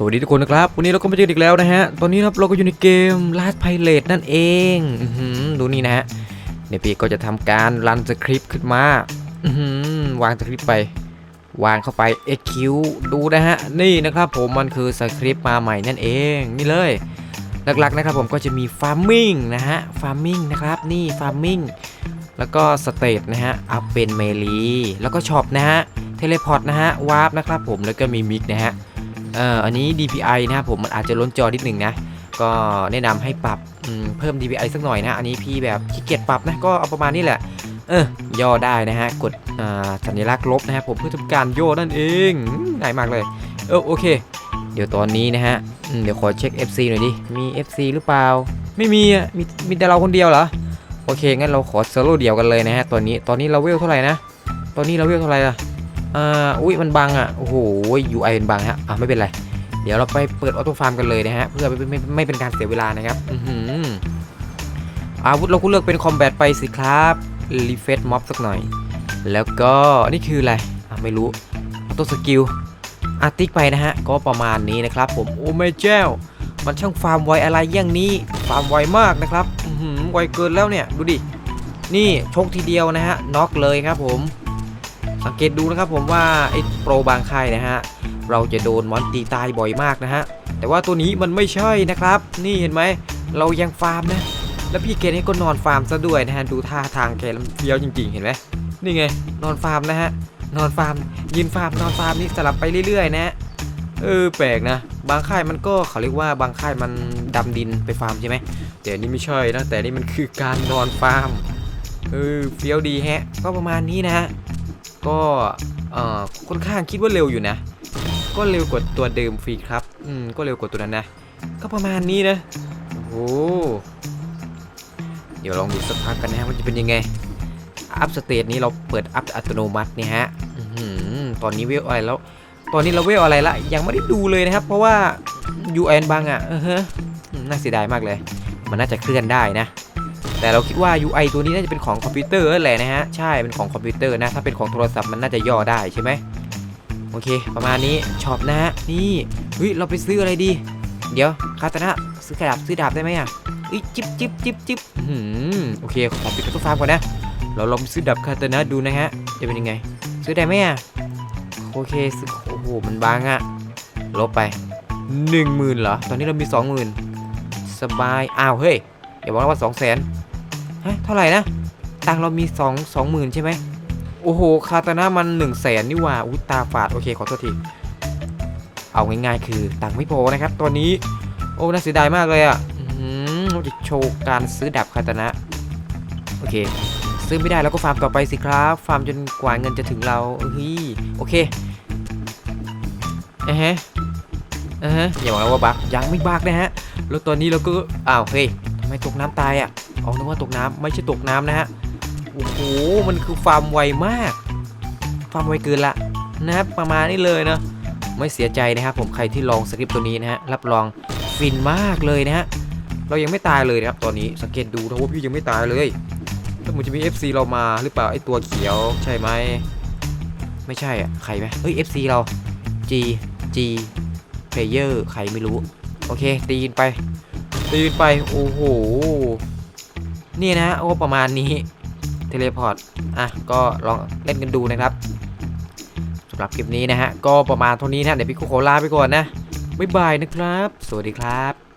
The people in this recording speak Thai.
สวัสดีทุกคนนะครับ วันนี้เราก็มาเจออีกแล้วนะฮะ ตอนนี้ครับเราก็อยู่ในเกม Last Pirate นั่นเองอดูนี่นะฮะเดี๋ยวพี่ก็จะทำการรันสคริปต์ขึ้นมาวางสคริปต์ไป วางเข้าไป SQ ดูนะฮะ นี่นะครับผมมันคือสคริปต์มาใหม่นั่นเอง นี่เลย หลักๆนะครับผมก็จะมี Farming นะฮะ Farming นะครับ นี่ Farming แล้วก็สเตทนะฮะ อัพเป็นเมลีแล้วก็ช็อปนะฮะ เทเลพอร์ตนะฮะ วาร์ปนะครับผม แล้วก็มีมิกนะฮะ เอ่ออันนี้ DPI นะครับผมมันอาจจะล้นจอนิดหนึ่งนะ ก็แนะนำให้ปรับเพิ่ม DPI สักหน่อยนะ อันนี้พี่แบบขี้เกียจปรับนะ ก็เอาประมาณนี้แหละ เออย่อได้นะฮะ กดสัญลักษณ์ลบนะฮะผมเพื่อทำการย่อนั่นเองง่ายมากเลย เออโอเค เดี๋ยวตอนนี้นะฮะ เดี๋ยวขอเช็ค FC หน่อยดิ มี FC หรือเปล่า ไม่มีอะ มีมีแต่เราคนเดียวเหรอ โอเคงั้นเราขอโซโล่เดียวกันเลยนะฮะ ตอนนี้ ตอนนี้เราเวลเท่าไหร่นะ ตอนนี้เราเวลเท่าไหร่ล่ะ อ่าอุ้ยมันบังอะโอ้โห UI เป็นบังฮะอะไม่เป็นไร เดี๋ยวเราไปเปิดออโต้ฟาร์มกันเลยนะฮะเพื่อไม่ไม่ไม่เป็นการเสียเวลานะครับอืออาวุธเราก็เลือกเป็นคอมแบทไปสิครับรีเฟซม็อบสักหน่อย แล้วก็นี่คืออะไรอะไม่รู้ออโต้สกิลอาร์ติกไปนะฮะก็ประมาณนี้นะครับ ผมโอ้ไม่เจ้ามันช่างฟาร์มไวอะไรอย่างนี้ฟาร์มไวมากนะครับอือหือไวเกินแล้วเนี่ยดูดินี่ชกทีเดียวนะฮะน็อกเลยครับผม สังเกตดูนะครับผมว่าไอ้โปรบางค่ายนะฮะเราจะโดนมอนตีตายบ่อยมากนะฮะแต่ว่าตัวนี้มันไม่ใช่นะครับ นี่เห็นไหมเรายังฟาร์มนะแล้วพี่เกณฑ์นี่ก็นอนฟาร์มซะด้วยนะฮะดูท่าทางแกล้วเฟี้ยวจริงๆ เห็นไหมนี่ไงนอนฟาร์มนะฮะนอนฟาร์มยืนฟาร์มนอนฟาร์มนี่สลับไปเรื่อยๆ นะเออแปลกนะ บางค่ายมันก็เขาเรียกว่าบางค่ายมันดำดินไปฟาร์มใช่ไหมแต่นี่ไม่ใช่นะแต่นี่มันคือการนอนฟาร์มเออเฟี้ยวดีแฮะ ก็ประมาณนี้นะฮะ ก็ค่อนข้างคิดว่าเร็วอยู่นะ ก็เร็วกว่าตัวเดิมฟรีครับ อืม ก็เร็วกว่าตัวนั้นนะ ก็ประมาณนี้นะ โอ้โหเดี๋ยวลองดูสักพักกันนะว่าจะเป็นยังไง อัพสเตทนี้เราเปิดอัพอัตโนมัติเนี่ยฮะตอนนี้เวลอะไรแล้ว ตอนนี้เราเวลอะไรละ ยังไม่ได้ดูเลยนะครับ เพราะว่า UN บางอะเออฮะน่าเสียดายมากเลย มันน่าจะเคลื่อนได้นะ แต่เราคิดว่า UI ตัวนี้น่าจะเป็นของคอมพิวเตอร์นั่นแหละนะฮะ ใช่ เป็นของคอมพิวเตอร์นะ ถ้าเป็นของโทรศัพท์มันน่าจะย่อได้ใช่ไหมโอเค ประมาณนี้ ช็อปนะฮะ นี่เฮ้ยเราไปซื้ออะไรดี เดี๋ยวคาตานะซื้อกระดาบซื้อดาบได้ไหมอะอ้ยจิ๊บจิ๊บจิ๊บจิ๊บหือโอเค ขอปิดตัวฟาร์มก่อนนะ เราลองไปซื้อดาบคาตานะดูนะฮะ จะเป็นยังไง ซื้อได้ไหมอะ โอเคซื้อโอ้โห มันบางอะ ลบไปหนึ่งหมื่นเหรอ ตอนนี้เรามีสองหมื่นสบาย อ้าว เฮ้ย อย่าบอกนะว่าสองแสนฮะเท่าไหร่นะตังเรามีสองสองหมื่นใช่ไหมโอ้โหคาตานะมัน1นึ่งแสนนี่หว่าอุ้ตาฝาดโอเคขอโทษทีเอาง่ายๆ คือตังไม่พอนะครับตอนนี้โอ้น่าเสียดายมากเลยอะเราจะโชว์การซื้อดาบคาตานะ โอเค ซื้อไม่ได้แล้วก็ฟาร์มต่อไปสิครับฟาร์มจนกว่าเงินจะถึงเราเฮ้ยโอเคเอะฮะเอะฮะอย่าบอกว่าบักยังไม่บักนะฮะแล้วตอนนี้เราก็อ้าวเฮ้ย ไมตกน้ำตายอะอ๋อนึกว่าตกน้ำไม่ใช่ตกน้ำนะฮะโอ้โหมันคือฟาร์มไวมากฟาร์มไวเกินละนะครับประมาณนี้เลยนะไม่เสียใจนะครับผมใครที่ลองสคริปต์ตัวนี้นะฮะรับรองฟินมากเลยนะฮะเรายังไม่ตายเลยนะครับตอนนี้สังเกตดูนะว่าพี่ยังไม่ตายเลยแล้วมันจะมี FC เรามาหรือเปล่าไอตัวเขียวใช่ไหมไม่ใช่อะใครไหมเฮ้ย FC เรา G G player ใครไม่รู้ โอเคตีนไป ตีนไป โอ้โห นี่นะฮะโอ้ประมาณนี้ เทเลพอร์ต อะ ก็ลองเล่นกันดูนะครับสำหรับคลิปนี้นะฮะ ก็ประมาณเท่านี้นะ เดี๋ยวพี่คุโคลาไปก่อนนะ บ๊ายบายนะครับ สวัสดีครับ